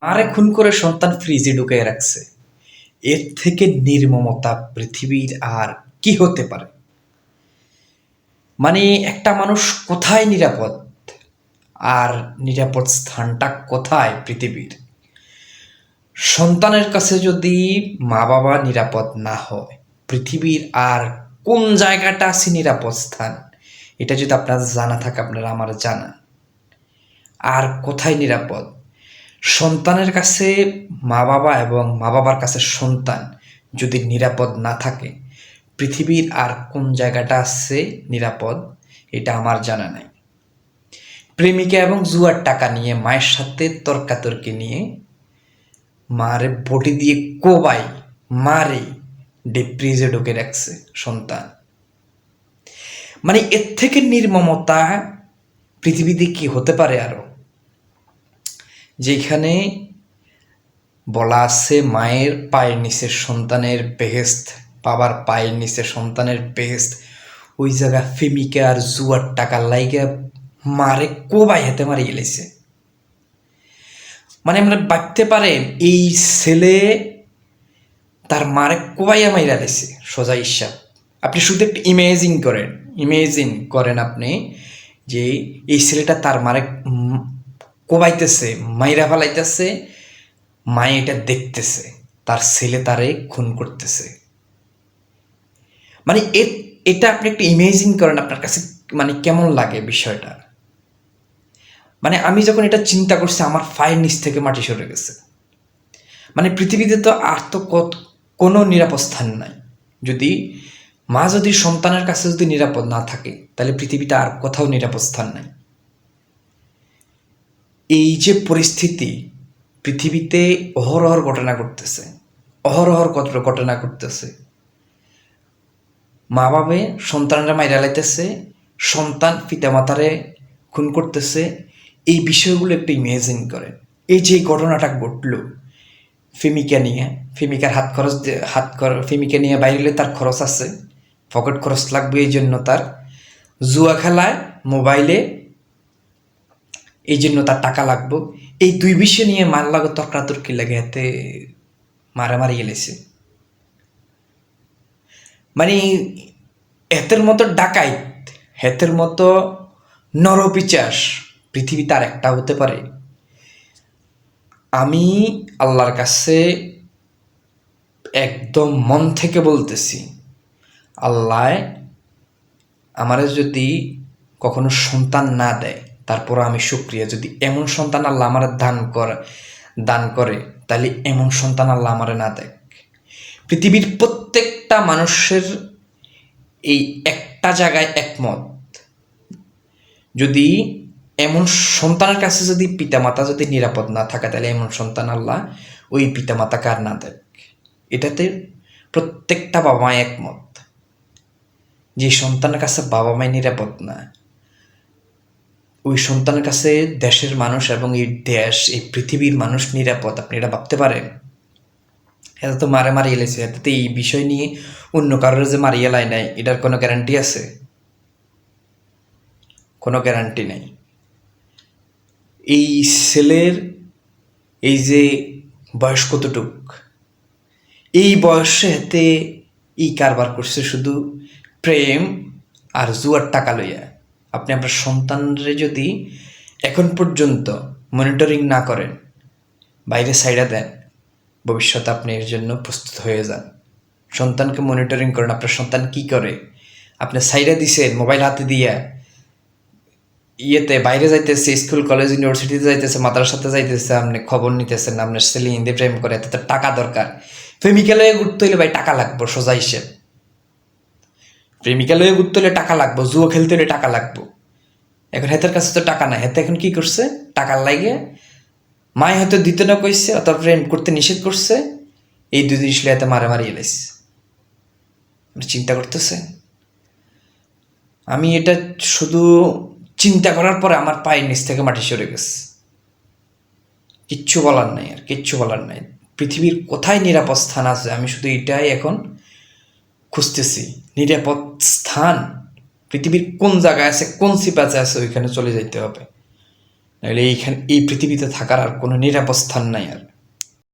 আরে খুন করে সন্তান ফ্রিজে ঢুকিয়ে রাখছে। এর থেকে নির্মমতা পৃথিবীর আর কি হতে পারে? মানে একটা মানুষ কোথায় নিরাপদ? আর নিরাপদ স্থানটা কোথায় পৃথিবীর? সন্তানের কাছে যদি মা বাবা নিরাপদ না হয়, পৃথিবীর আর কোন জায়গাটা আছে নিরাপদ স্থান? এটা যদি আপনার জানা থাকে, আপনারা আমার জানা আর কোথায় নিরাপদ? সন্তানের কাছে মা বাবা এবং মা বাবার কাছে সন্তান যদি নিরাপদ না থাকে, পৃথিবীর আর কোন জায়গাটা আছে নিরাপদ, এটা আমার জানা নাই। প্রেমিকা এবং জুয়ার টাকা নিয়ে মায়ের সাথে তর্কাতর্কি নিয়ে মারে বটি দিয়ে কোবাই, মারে, ডিপ্রিজে ঢুকে রাখছে সন্তান। মানে এর থেকে নির্মমতা পৃথিবীতে কি হতে পারে আরও? যেখানে বলা আছে মায়ের পায়ের নিচে সন্তানের বেহেস্ত বাবার পায়ের নিচে সন্তানের বেহেস্ত ওই জায়গা ফেমিকা আর জুয়ার টাকা লাইগা মারে কোবাই হাতে মারি গেলেছে। মানে আমরা ভাবতে পারেন এই ছেলে তার মারে কোবাইয়া মাইরা লেছে সোজা হিসাব আপনি শুধু একটু ইমেজিং করেন ইমেজিন করেন আপনি যে এই ছেলেটা তার মারে কোবাইতেছে, মাইরা ফেলাইতেছে, মায়ে এটা দেখতেছে, তার ছেলে তারে খুন করতেছে। মানে এটা আপনি একটু ইমেজিন করেন আপনার কাছে মানে কেমন লাগে বিষয়টা? মানে আমি যখন এটা চিন্তা করছি, আমার ফায়ের নিচ থেকে মাটি সরে গেছে। মানে পৃথিবীতে তো আর তো কত- কোনো নিরাপদ স্থান নাই। যদি মা যদি সন্তানের কাছে যদি নিরাপদ না থাকে, তাহলে পৃথিবীতে আর কোথাও নিরাপদ স্থান নাই। এই যে পরিস্থিতি পৃথিবীতে অহরহর ঘটনা ঘটতেছে অহরহর কত ঘটনা ঘটতেছে। মা বাবে সন্তানরা মাইরা লাইতেছে, সন্তান পিতামাতারে খুন করতেছে। এই বিষয়গুলো একটু ইমেজিন করেন। এই যে ঘটনাটা ঘটলো, ফেমিকা নিয়ে, ফেমিকার হাত খরচ হাত খর- ফেমিকা নিয়ে বাইরে তার খরচ আছে, পকেট খরচ লাগবে এই জন্য তার। জুয়া খেলায় মোবাইলে এই জন্য তার টাকা লাগবো। এই দুই বিষয় নিয়ে মার লাগে তর্কাতর্কি লাগে এতে মারামারি গেলেছে মানে এতের মতো ডাকাইত, হেতের মতো নরপিচাস পৃথিবী তার একটা হতে পারে। আমি আল্লাহর কাছে একদম মন থেকে বলতেছি, আল্লাহ আমারে যদি কখনো সন্তান না দেয় তারপর আমি সুক্রিয়া যদি এমন সন্তান আল্লাহ আমার দান করে দান করে, তাহলে এমন সন্তান আল্লাহ আমারে না দেখ। পৃথিবীর প্রত্যেকটা মানুষের এই একটা জায়গায় একমত। যদি এমন সন্তানের কাছে যদি পিতামাতা যদি নিরাপদ না থাকে, তাহলে এমন সন্তান আল্লাহ ওই পিতামাতাকে আর না দেখ। এটাতে প্রত্যেকটা বাবা মায় একমত। যে সন্তানের কাছে বাবা মায় নিরাপদ না ওই সন্তানের কাছে দেশের মানুষ এবং এই দেশ, এই পৃথিবীর মানুষ নিরাপদ, আপনি এটা ভাবতে পারেন? এটা তো মারে মারি এলেছে এটাতে এই বিষয় নিয়ে অন্য কারোর যে মারিয়ে লাই নাই, এটার কোনো গ্যারান্টি আছে? কোনো গ্যারান্টি নেই। এই ছেলের এই যে বয়স কতটুক? এই বয়সে হাতে এই কারবার করছে শুধু প্রেম আর জুয়ার টাকা লইয়া। আপনি আপনার সন্তানরে যদি এখন পর্যন্ত মনিটরিং না করেন, বাইরে সাইডা দেন, ভবিষ্যতে আপনি এর জন্য প্রস্তুত হয়ে যান। সন্তানকে মনিটরিং করেন, আপনার সন্তান কি করে? আপনি সাইডা দিছেন মোবাইল হাতে দিয়ে ইয়েতে বাইরে যাইতেছে স্কুল কলেজ ইউনিভার্সিটিতে যাইতেছে, মাদ্রাসাতে যাইতেছে, আপনি খবর নিতেছেন, আপনার ছেলে হিন্দি প্রেম করে তাতে টাকা দরকার। প্রেমিকালয়ে ঘুরতে হইলে ভাই টাকা লাগবে, সোজা হিসেব। প্রেমিকালয়ে ঘুরতে হলে টাকা লাগবো, জুয়ো খেলতে হলে টাকা লাগবো। এখন হেতের কাছে তো টাকা নাই, হেতে এখন কি করছে? টাকার লাগে মায় হয়তো দিতে না কইছে অত প্রেম করতে নিষেধ করছে, এই দুই জিনিস হাতে মারে মারি এলাইছে চিন্তা করতেছে আমি এটা শুধু চিন্তা করার পরে আমার পায়ের নিচ থেকে মাটি সরে গেছে। কিচ্ছু বলার নাই আর, কিচ্ছু বলার নাই। পৃথিবীর কোথায় নিরাপদ স্থান আছে, আমি শুধু এটাই এখন খুঁজতেছি। নিরাপদ স্থান, পৃথিবীর কোন জায়গায় আছে, কোন সিপাচে আছে, ওইখানে চলে যাইতে হবে। নাহলে এইখানে, এই পৃথিবীতে থাকার আর কোনো নিরাপদ স্থান নাই আর।